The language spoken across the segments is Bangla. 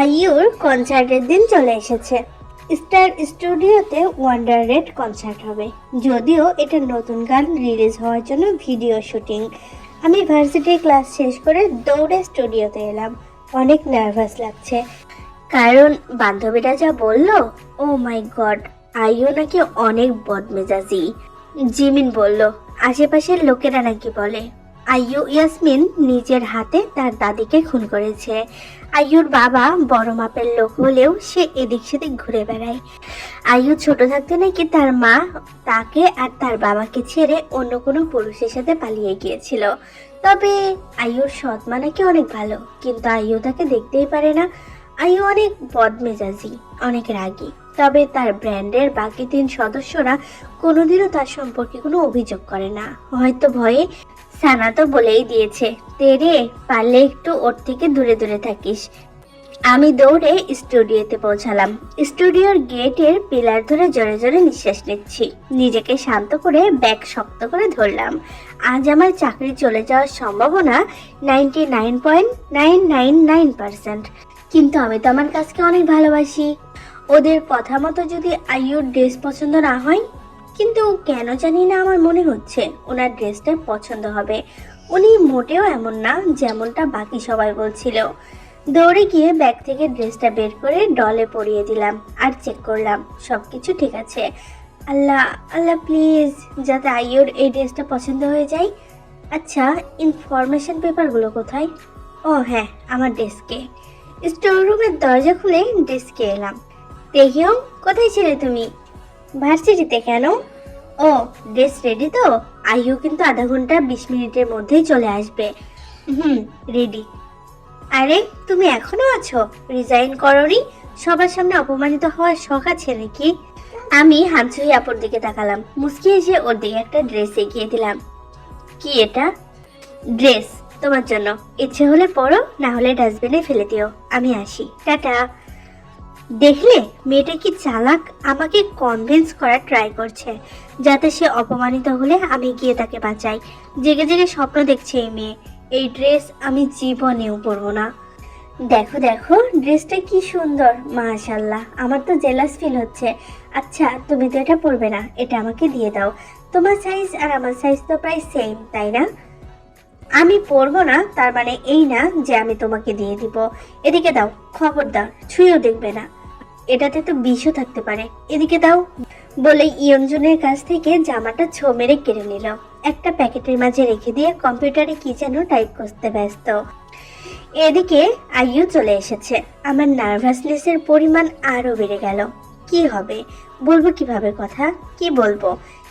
আইয়ুর কনসার্টের দিন চলে এসেছে। স্টার স্টুডিওতে ওয়ান্ডার রেড কনসার্ট হবে। যদিও এটা নতুন গান রিলিজ হওয়ার জন্য ভিডিও শুটিং। আমি ভার্সিটি ক্লাস শেষ করে দৌড়ে স্টুডিওতে এলাম। অনেক নার্ভাস লাগছে। কারণ বান্ধবীরা যা বলল ও মাই গড আইও নাকি অনেক বদমেজাজি। জিমিন বলল, আশেপাশের লোকেরা নাকি বলে আইয়ু ইয়াসমিন নিজের হাতে তার দাদিকে খুন করেছে। আইয়ুর বাবা বড় মাপের লোক হলেও সে এদিক সেদিক ঘুরে বেড়ায়। আইয়ু ছোট থাকতে নাকি তার মা তাকে আর তার বাবাকে ছেড়ে অন্য কোনো পুরুষের সাথে পালিয়ে গিয়েছিল। তবে আইয়ুর সৎ মা নাকি অনেক ভালো, কিন্তু আইয়ু তাকে দেখতেই পারে না। আইয়ু অনেক বদমেজাজি, অনেক রাগী। তবে তার ব্র্যান্ডের বাকি তিন সদস্যরা কোনোদিনও তার সম্পর্কে কোনো অভিযোগ করে না। হয়তো ভয়ে সানা তো বলেই দিয়েছে, তেরে, পারলে একটু ওর থেকে দূরে দূরে থাকিস। আমি দৌড়ে স্টুডিওতে পৌঁছালাম। স্টুডিওর গেটের পিলার ধরে জোরে জোরে নিঃশ্বাস নিচ্ছি। নিজেকে শান্ত করে ব্যাগ শক্ত করে ধরলাম। আজ আমার চাকরি চলে যাওয়ার সম্ভাবনা ninety nine point nine nine nine percent. কিন্তু আমি তো আমার কাজকে অনেক ভালোবাসি। ওদের কথা মতো যদি আইয়ুর ড্রেস পছন্দ না হয় কিন্তু কেন জানি না আমার মনে হচ্ছে ওনার ড্রেসটা পছন্দ হবে। উনি মোটেও এমন না যেমনটা বাকি সবাই বলছিল। দৌড়ে গিয়ে ব্যাগ থেকে ড্রেসটা বের করে ডলে পরিয়ে দিলাম আর চেক করলাম সব কিছু ঠিক আছে। আল্লাহ আল্লাহ প্লিজ যাতে আইয়ুর এই ড্রেসটা পছন্দ হয়ে যায়। আচ্ছা ইনফরমেশন পেপারগুলো কোথায়? ও হ্যাঁ আমার ডেস্কে। স্টোর রুমের দরজা খুলে ডেস্কে এলাম। তেহিয়ং কোথায় ছিলে তুমি? ভার্সিটিতে কেন? ও, ড্রেস রেডি তো? আইউ কিন্তু আধা ঘণ্টা বিশ মিনিটের মধ্যেই চলে আসবে। হুম রেডি আরে, তুমি এখনও আছো? রিজাইন করনি? সবার সামনে অপমানিত হওয়ার শখ আছে নাকি? আমি হামসুই আপুর দিকে তাকালাম। মুসকি এসে ওর দিকে একটা ড্রেস এগিয়ে দিলাম। কি এটা? ড্রেস তোমার জন্য। ইচ্ছে হলে পরো, না হলে ডাস্টবিনে ফেলে দিও। আমি আসি। টাটা। দেখলে মেয়েটা কি চালাক? আমাকে কনভিন্স করার ট্রাই করছে, যাতে সে অপমানিত হলে আমি গিয়ে তাকে বাঁচাই। জেগে জেগে স্বপ্ন দেখছে এই মেয়ে। এই ড্রেস আমি জীবনেও পরবো না। দেখো দেখো ড্রেসটা কি সুন্দর মাশাল্লাহ আমার তো জেলাস ফিল হচ্ছে। আচ্ছা তুমি তো এটা পরবে না, এটা আমাকে দিয়ে দাও। তোমার সাইজ আর আমার সাইজ তো প্রায় সেম তাই না? আমি পরবো না, তার মানে এই না যে আমি তোমাকে দিয়ে দিব। এদিকে দাও, খবরদার, ছুঁয়েও দেখবে না। এটাতে তো বিষও থাকতে পারে। এদিকে দাও। বলে ইয়ঞ্জনের কাছ থেকে জামাটা ছো মেরে কেড়ে নিল। একটা প্যাকেটের মাঝে রেখে দিয়ে কম্পিউটারে কি যেন টাইপ করতে ব্যস্ত। এদিকে আইউ চলে এসেছে। আমার নার্ভাসনেসের পরিমাণ আরও বেড়ে গেল। কি হবে? বলব কীভাবে কথা? কি বলব?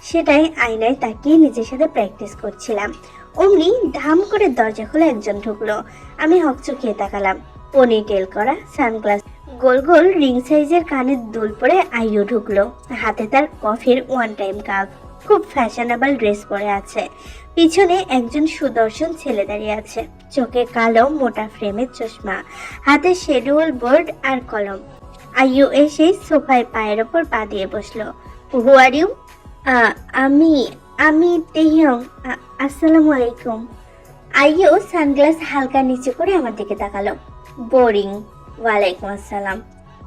সেটাই আয়নায় তাকিয়ে নিজের সাথে প্র্যাকটিস করছিলাম। অমনি ধাম করে দরজা খুলে একজন ঢুকলো। আমি হকচকিয়ে তাকালাম। পনি টেল করা সানগ্লাস গোল গোল রিং সাইজের কানের দুল পরে আইও ঢুকলো। হাতে তার কফির ওয়ান টাইম কাপ খুব ফ্যাশনেবল ড্রেস পরে আছে। পিছনে একজন সুদর্শন ছেলে দাঁড়িয়ে আছে। চোখে কালো, মোটা ফ্রেমের চশমা। হাতে শেডিউল বোর্ড আর কলম। আইও এসে সোফায় পায়ের ওপর পা দিয়ে বসল। হু আর ইউ আমি আমি তেহিয়ং আসসালামু আলাইকুম। আইও সানগ্লাস হালকা নিচে করে আমার দিকে তাকালো। বোরিং ওয়ালাইকুম আসসালাম।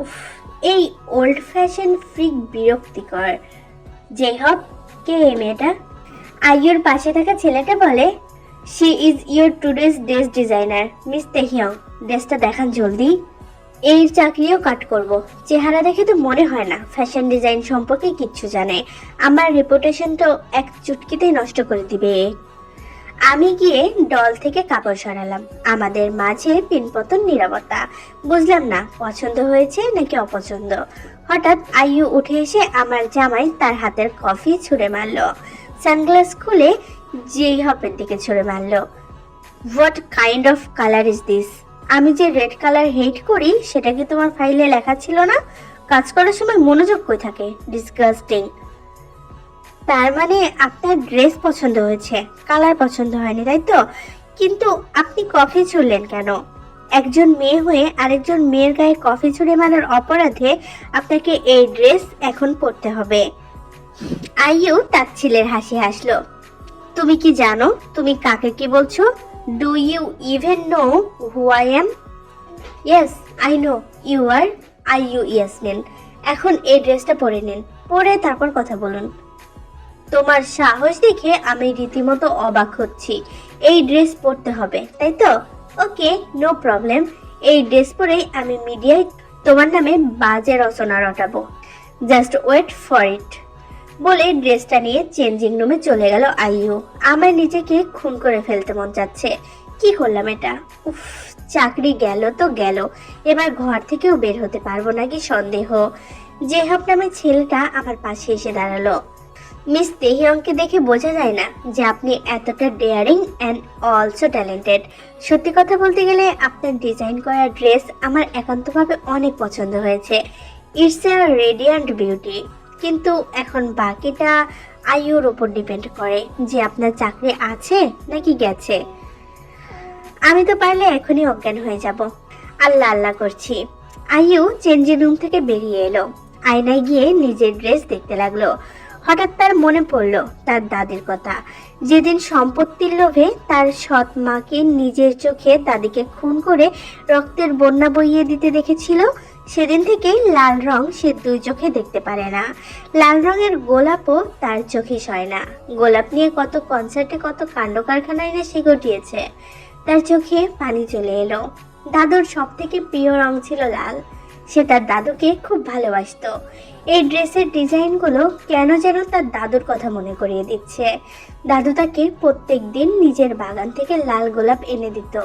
উফ, এই ওল্ড ফ্যাশন ফ্রিক বিরক্তিকর। যে হব কে এই মেয়েটা? আইয়ুর পাশে থাকা ছেলেটা বলে she is your today's dress designer miss Taehyung ড্রেসটা দেখান জলদি। এই চাকরিও কাট করব। চেহারা দেখে তো মনে হয় না ফ্যাশন ডিজাইন সম্পর্কে কিচ্ছু জানে। আমার রেপুটেশন তো এক চুটকিতেই নষ্ট করে দিবে। আমি গিয়ে ডল থেকে কাপড় সরালাম। আমাদের মাঝে পিনপতন নিরাপত্তা বুঝলাম না, পছন্দ হয়েছে নাকি অপছন্দ? হঠাৎ আইয়ু উঠে এসে আমার জামাই তার হাতের কফি ছুঁড়ে মারলো। সানগ্লাস খুলে যেই হপের দিকে ছুঁড়ে মারলো। What kind of colour is this? আমি যে রেড কালার হেট করি, সেটা কি তোমার ফাইলে লেখা ছিল না? কাজ করার সময় মনোযোগ কই থাকে? ডিসগাস্টিং। তার মানে আপনার ড্রেস পছন্দ হয়েছে কালার পছন্দ হয়নি, তাই তো? কিন্তু আপনি কফি ছুড়লেন কেন? একজন মেয়ে হয়ে আরেকজন মেয়ের গায়ে কফি ছুঁড়ে মারার অপরাধে আপনাকে এই ড্রেস এখন পরতে হবে। আইউ তাচ্ছিলের হাসি হাসলো। তুমি কি জানো? তুমি কাকে কি বলছো? Do you even know who I am yes I know you are IU Yasmin এখন এই ড্রেসটা পরে নিন। পরে তারপর কথা বলুন। তোমার সাহস দেখে আমি রীতিমতো অবাক হচ্ছি। এই ড্রেস পরতে হবে, তাই তো? ওকে নো প্রবলেম এই ড্রেস পরেই আমি মিডিয়ায় তোমার নামে বাজে রচনা রটাবো। জাস্ট ওয়েট ফর ইট বলে ড্রেসটা নিয়ে চেঞ্জিং রুমে চলে গেল আইয়ু। আমার নিজেকে খুন করে ফেলতে মন যাচ্ছে কি করলাম এটা? উফ, চাকরি গেল তো গেল। এবার ঘর থেকেও বের হতে পারব নাকি সন্দেহ? জেহাব নামে ছেলেটা আমার পাশে এসে দাঁড়াল। মিস তেহিয়ংকে দেখে বোঝা যায় না যে আপনি এতটা ডেয়ারিং অ্যান্ড অলসো ট্যালেন্টেড সত্যি কথা বলতে গেলে আপনার ডিজাইন করা ড্রেস আমার একান্তভাবে অনেক পছন্দ হয়েছে। ইটস এ রেডিয়ান্ট বিউটি কিন্তু এখন বাকিটা আয়ুর ওপর ডিপেন্ড করে যে আপনার চাকরি আছে নাকি গেছে। আমি তো পারলে এখনই অজ্ঞান হয়ে যাব। আল্লাহ আল্লাহ করছি। আয়ু চেঞ্জিং রুম থেকে বেরিয়ে এলো। আয়নায় গিয়ে নিজের ড্রেস দেখতে লাগল। হঠাৎ তার মনে পড়ল তার দাদির কথা। যেদিন সম্পত্তির লোভে তার সৎ মাকে নিজের চোখে দাদিকে খুন করে রক্তের বন্যা বইয়ে দিতে দেখেছিল, সেদিন থেকেই লাল রং সে দুই চোখে দেখতে পারে না। লাল রঙের গোলাপও তার চোখে সয় না। গোলাপ নিয়ে কত কনসার্টে কত কাণ্ড কারখানায় না সে ঘটিয়েছে। তার চোখে পানি চলে এলো। দাদুর সব থেকে প্রিয় রং ছিল লাল। সে তার দাদুকে খুব ভালোবাসতো। এই ড্রেসের ডিজাইনগুলো কেন যেন তার দাদুর কথা মনে করিয়ে দিচ্ছে। দাদু তাকে প্রত্যেক দিন নিজের বাগান থেকে লাল গোলাপ এনে দিত।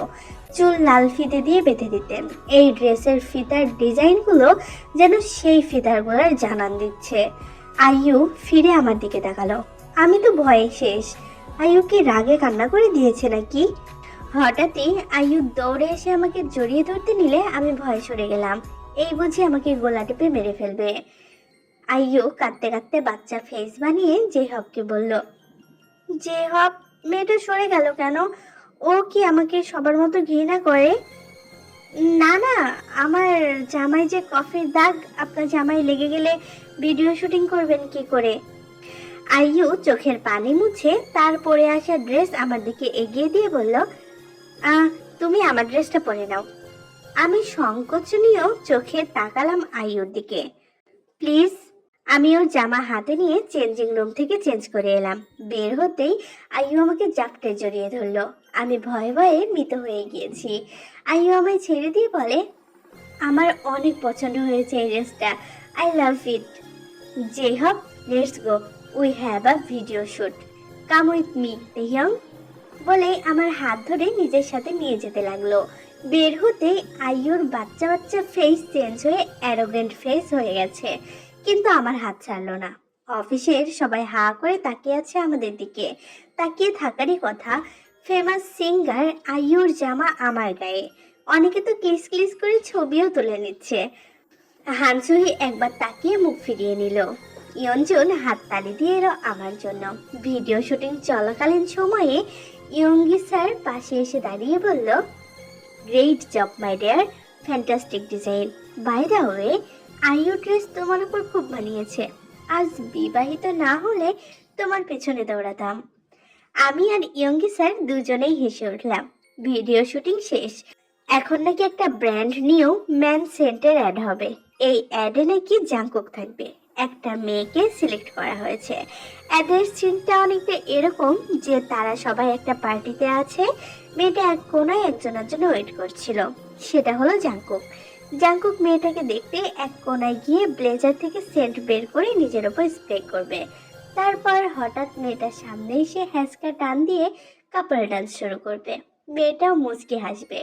চুল লাল ফিতে দিয়ে বেঁধে দিতেন। এই ড্রেসের ফিতার ডিজাইনগুলো যেন সেই ফিতারগুলোর জানান দিচ্ছে। আইয়ু ফিরে আমার দিকে তাকালো। আমি তো ভয়ে শেষ। আইয়ু কি রাগে কান্না করে দিয়েছে নাকি? হঠাৎই আইয়ু দৌড়ে এসে আমাকে জড়িয়ে ধরতে নিলে আমি ভয় সরে গেলাম। এই বুঝি আমাকে গোলা টেপে মেরে ফেলবে। আইয়ু কাঁদতে কাঁদতে বাচ্চা ফেস বানিয়ে যে হককে বলল যে হক মেয়েটা সরে গেল কেন? ও কি আমাকে সবার মতো ঘৃণা করে? না না, আমার জামাই যে কফির দাগ, আপনার জামাই লেগে গেলে ভিডিও শুটিং করবেন কি করে? আইয়ু চোখের পানি মুছে তার পরে আসা ড্রেস আমার দিকে এগিয়ে দিয়ে বলল তুমি আমার ড্রেসটা পরে নাও। আমি সংকোচ নিয়েও চোখে তাকালাম আইয়ুর দিকে। প্লিজ, আমি ওর জামা হাতে নিয়ে চেঞ্জিং রুম থেকে চেঞ্জ করে এলাম। বের হতেই আইয়ু আমাকে জাপটে জড়িয়ে ধরলো। আমি ভয়ে ভয়ে মৃত হয়ে গিয়েছি। আইয়ু আমায় ছেড়ে দিয়ে বলে, আমার অনেক পছন্দ হয়েছে এই ড্রেসটা। I love it. যে হোক, let's go. We have a video shoot. Come with me Taehyung বলে আমার হাত ধরে নিজের সাথে নিয়ে যেতে লাগল। বের হতেই আইয়ুর বাচ্চা বাচ্চা ফেস চেঞ্জ হয়ে অ্যারোগেন্ট ফেস হয়ে গেছে। কিন্তু আমার হাত ছাড়লো না। অফিসের সবাই হা করে তাকিয়ে আছে আমাদের দিকে। তাকিয়ে থাকারই কথা ফেমাস সিঙ্গার আইয়ুর জামা আমার গায়ে। অনেকে তো কিস ক্লিস করে ছবিও তুলে নিচ্ছে। হানসুহি একবার তাকিয়ে মুখ ফিরিয়ে নিল। ইয়ঞ্জন হাত তালি দিয়ে এলো আমার জন্য। ভিডিও শুটিং চলাকালীন সময়ে ইয়ঙ্গি স্যার পাশে এসে দাঁড়িয়ে বলল great job my dear fantastic design by the way IU dress তোমার উপর খুব মানিয়েছে। আজ বিবাহিত না হলে তোমার পেছনে দৌড়াতাম। আমি আর ইয়ঙ্গি স্যার দুজনেই হেসে উঠলাম। ভিডিও শুটিং শেষ। এখন নাকি একটা ব্র্যান্ড নিয়েও ম্যান সেন্টার অ্যাড হবে। এই অ্যাডে নাকি জাঙ্কুক থাকবে। একটা মেয়েকে সিলেক্ট করা হয়েছে। অ্যাডের সিনটা অনেকটা এরকম যে তারা সবাই একটা পার্টিতে আছে। মেয়েটা এক কোনায় একজনের জন্য ওয়েট করছিল। সেটা হলো জাঙ্কুক জাঙ্কুক মেয়েটাকে দেখতে এক কোনায় গিয়ে ব্লেজার থেকে সেন্ট বের করে নিজের ওপর স্প্রে করবে। তারপর হঠাৎ মেয়েটার সামনে এসে হ্যাসকা টান দিয়ে কাপড় ডান্স শুরু করবে। মেয়েটাও মুচকে হাসবে।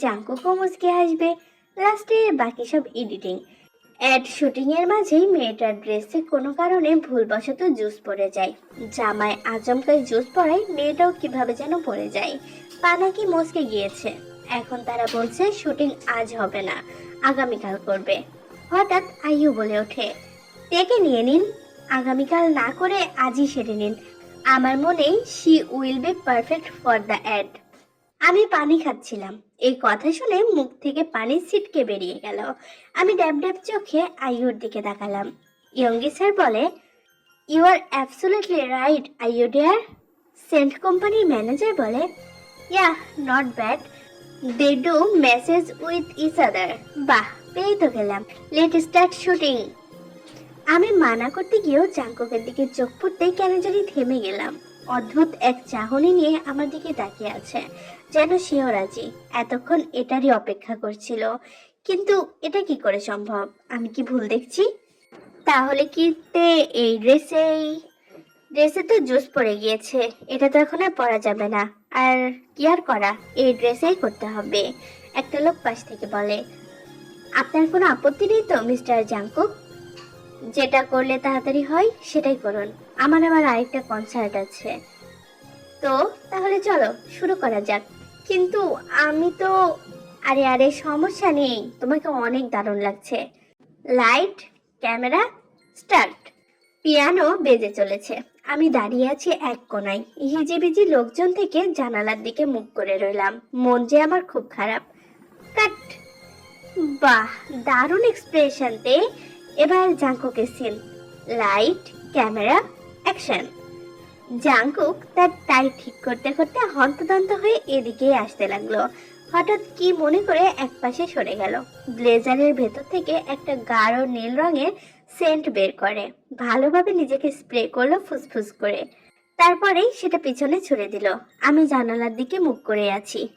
জাঙ্কুকও মুচকে হাসবে। লাস্টে বাকি সব এডিটিং অ্যাড শুটিং এর মাঝেই মেয়েটার ড্রেসে কোনো কারণে ভুলবশত জুস পড়ে যায়। জামায় আচমকাই জুস পড়ায় মেয়েটাও কীভাবে যেন পড়ে যায়। পা নাকি মচকে গিয়েছে। এখন তারা বলছে শুটিং আজ হবে না, আগামীকাল করবে। হঠাৎ আইয়ু বলে ওঠে ডেকে নিয়ে নিন, আগামীকাল না করে আজই সেরে নিন। আমার মনেই she will be perfect for the ad আমি পানি খাচ্ছিলাম। এই কথা শুনে মুখ থেকে পানি ছিটকে বেরিয়ে গেল। আমি ড্যাব ড্যাব চোখে আইয়ুর দিকে তাকালাম। ইয়ঙ্গি স্যার বলে you are absolutely right IU dear Saint কোম্পানির ম্যানেজার বলে yeah not bad they do message with each other বাহ, পেয়ে তো গেলাম। লেট স্টার্ট শুটিং আমি মানা করতে গিয়েও জাঙ্কুকের দিকে চোখ পড়তেই কেন জানি থেমে গেলাম। অদ্ভুত এক চাহনি নিয়ে আমার দিকে তাকিয়ে আছে। যেন সেও রাজি। এতক্ষণ এটারই অপেক্ষা করছিল। কিন্তু এটা কি করে সম্ভব? আমি কি ভুল দেখছি? তাহলে কি তে এই ড্রেসেই, ড্রেসে তো জুস পড়ে গিয়েছে। এটা তো এখন আর পরা যাবে না। আর কি আর করা? এই ড্রেসেই করতে হবে। একটা লোক পাশ থেকে বলে, আপনার কোনো আপত্তি নেই তো, মিস্টার জাঙ্কুক যেটা করলে তাড়াতাড়ি হয়, সেটাই করুন। আমার আবার আরেকটা কনসার্ট আছে। তো, তাহলে চলো, শুরু করা যাক। কিন্তু আমি তো, আরে আরে, সমস্যা নেই। তোমাকে অনেক দারুণ লাগছে। লাইট ক্যামেরা স্টার্ট পিয়ানো বেজে চলেছে। আমি দাঁড়িয়ে আছি এক কোনায়। হিজিবিজি লোকজন থেকে জানালার দিকে মুখ করে রইলাম। মন যে আমার খুব খারাপ। কাট বাহ, দারুণ এক্সপ্রেশনতে এবার জাঙ্কুকের scene light camera action Jungkook তার টাই ঠিক করতে করতে হন্তদন্ত হয়ে এদিকেই আসতে লাগল। হঠাৎ কি মনে করে একপাশে সরে গেল। ব্লেজারের ভেতর থেকে একটা গাঢ় নীল রঙের সেন্ট বের করে। ভালোভাবে নিজেকে স্প্রে করল ফুসফুস করে। তারপরেই সেটা পিছনে ছুড়ে দিল। আমি জানালার দিকে মুখ করে আছি।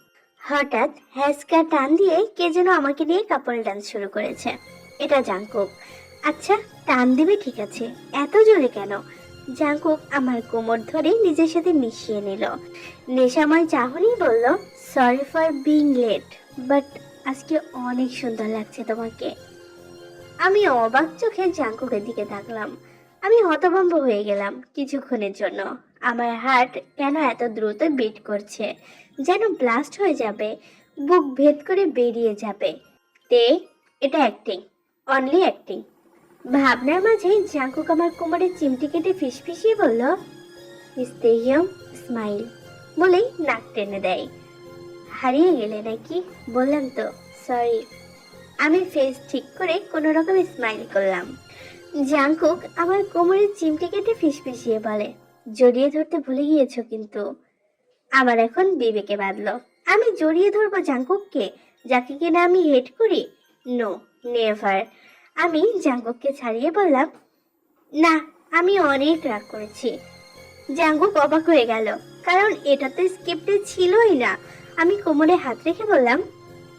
হঠাৎ হ্যাসকা টান দিয়ে কে যেন আমাকে নিয়ে কাপল ডান্স শুরু করেছে। এটা জাঙ্কুক আচ্ছা টান দিবে ঠিক আছে। এত জোরে কেন? জাঙ্কুক আমার কোমর ধরে নিজের সাথে মিশিয়ে নিল। নেশাময় চাহনি বলল sorry for being late but আজকে অনেক সুন্দর লাগছে তোমাকে। আমি অবাক চোখে জাঙ্কুকের দিকে তাকলাম। আমি হতভম্ব হয়ে গেলাম কিছুক্ষণের জন্য। আমার হার্ট কেন এত দ্রুত বিট করছে? যেন ব্লাস্ট হয়ে যাবে, বুক ভেদ করে বেরিয়ে যাবে। তে, এটা অ্যাক্টিং অনলি অ্যাক্টিং ভাবনার মাঝে জাঙ্কুক আমার কোমরে চিমটি কেটে ফিসফিসিয়ে বলল স্তেহিয়ম স্মাইল বলেই নাক টেনে দেয়। হারিয়ে গেলে নাকি? বললাম তো, সরি। আমি ফেস ঠিক করে কোনো রকম স্মাইল করলাম। জাঙ্কুক আমার কোমরে চিমটি কেটে ফিসফিসিয়ে বলে, জড়িয়ে ধরতে ভুলে গিয়েছো কিন্তু। আমার এখন বিবেকে বাঁধলো, আমি জড়িয়ে ধরবো জাঙ্কুককে, যাকে কিনা আমি হেট করি? No, never. আমি জাঙ্কুককে ছাড়িয়ে বললাম, না, আমি অনেক রাগ করেছি। জাঙ্কুক অবাক হয়ে গেল, কারণ এটা তো স্ক্রিপ্টে ছিলই না। আমি কোমরে হাত রেখে বললাম,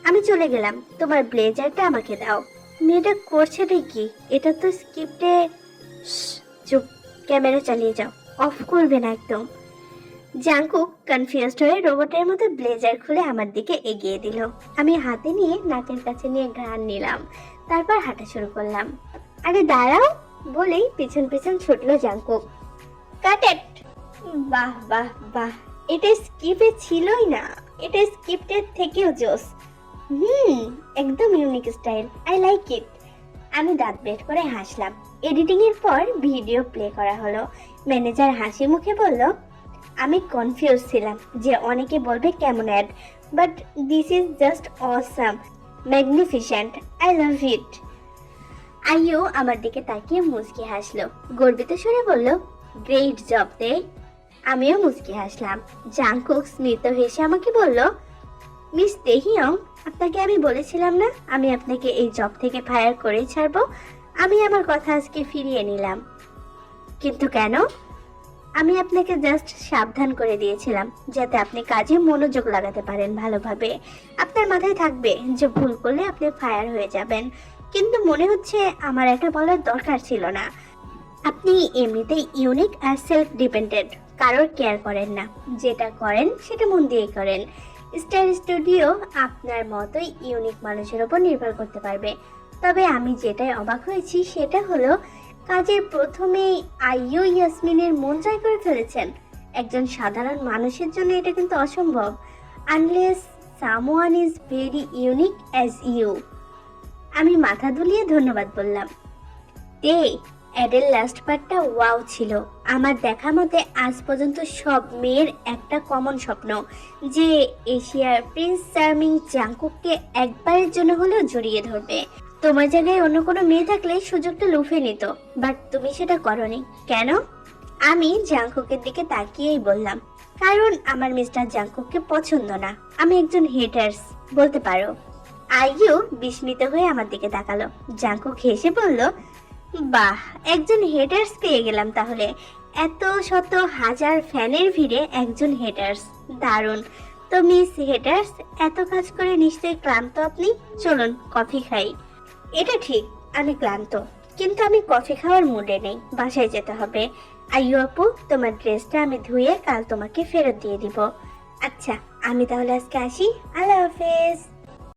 আমি চলে গেলাম, তোমার ব্লেজারটা আমাকে দাও। মেয়েটা করছেটা কি এটা তো স্ক্রিপ্টে চুপ, ক্যামেরা চালিয়ে যাও অফ করবে না একদম। জাঙ্কুক কনফিউজড হয়ে রোবটের মতো ব্লেজার খুলে আমার দিকে এগিয়ে দিল। আমি হাতে নিয়ে নাকের কাছে নিয়ে ঘ্রাণ নিলাম। তারপর হাঁটা শুরু করলাম। আরে দাঁড়াও, বলেই পিছন পিছন ছুটলো জাঙ্কুক কাটেট বাহ বাহ বাহ। এটা স্কিপে ছিলই না। এটা স্ক্রিপ্টের থেকেও জোস হুম, একদম unique style I like it আমি দাঁত বের করে হাসলাম। এডিটিং এর পর ভিডিও প্লে করা হলো। ম্যানেজার হাসি মুখে বলল, আমি কনফিউজ ছিলাম যে অনেকে বলবে কেমন ad but this is just awesome magnificent I love it IU আমার দিকে তাকিয়ে মুচকি হাসলো। গর্বিত সুরে বলল গ্রেট জব দে আমিও মুচকি হাসলাম। জাংকুক স্মিত হেসে আমাকে বলল মিস তেহিয়ং আপনাকে আমি বলেছিলাম না, আমি আপনাকে এই জব থেকে ফায়ার করেই ছাড়বো। আমি আমার কথা আজকে ফিরিয়ে নিলাম। কিন্তু কেন? আমি আপনাকে জাস্ট সাবধান করে দিয়েছিলাম, যাতে আপনি কাজে মনোযোগ লাগাতে পারেন ভালোভাবে। আপনার মাথায় থাকবে যে ভুল করলে আপনি ফায়ার হয়ে যাবেন, কিন্তু মনে হচ্ছে আমার এটা বলার দরকার ছিল না। আপনি এমনিতেই ইউনিক আর সেলফ ডিপেন্ডেন্ট কারোর কেয়ার করেন না। যেটা করেন, সেটা মন দিয়েই করেন। স্টার স্টুডিও আপনার মতোই ইউনিক মানুষের ওপর নির্ভর করতে পারবে। তবে আমি যেটাই অবাক হয়েছি, সেটা হলো কাজের প্রথমেই আইও ইয়াসমিনের মন জয় করে ফেলেছেন। একজন সাধারণ মানুষের জন্য এটা কিন্তু অসম্ভব। Unless someone is very unique as you আমি মাথা দুলিয়ে ধন্যবাদ বললাম। তে, অ্যাডের লাস্ট পার্টটা ওয়াও ছিল। আমার দেখা মতে আজ পর্যন্ত সব মেয়ের একটা কমন স্বপ্ন, যে এশিয়ার প্রিন্স চার্মিং জাংকুককে একবারের জন্য হলেও জড়িয়ে ধরবে। তোমার জায়গায় অন্য কোনো মেয়ে থাকলে সুযোগটা লুফে নিত বাট তুমি সেটা করনি। কেন? আমি জাংকুকের দিকে তাকিয়েই বললাম, কারণ আমার মিস্টার জাংকুককে পছন্দ না। আমি একজন হেটার্স বলতে পারো। আইয়ু বিস্মিত হয়ে আমার দিকে তাকালো। জাঙ্কুক হেসে বলল, বাহ, একজন হেটার্স পেয়ে গেলাম তাহলে। এত শত হাজার ফ্যানের ভিড়ে একজন হেটার্স দারুণ। তো মিস হেটার্স এত কাজ করে নিশ্চয়ই ক্লান্ত আপনি? চলুন, কফি খাই। এটা ঠিক, আমি ক্লান্ত। কিন্তু আমি কফি খাওয়ার মুডে নেই, বাসায় যেতে হবে। আইয়ু আপু, তোমার ড্রেসটা আমি ধুয়ে কাল তোমাকে ফেরত দিয়ে দিব। আচ্ছা আমি তাহলে আজকে আসি। আল্লাহ হাফেজ।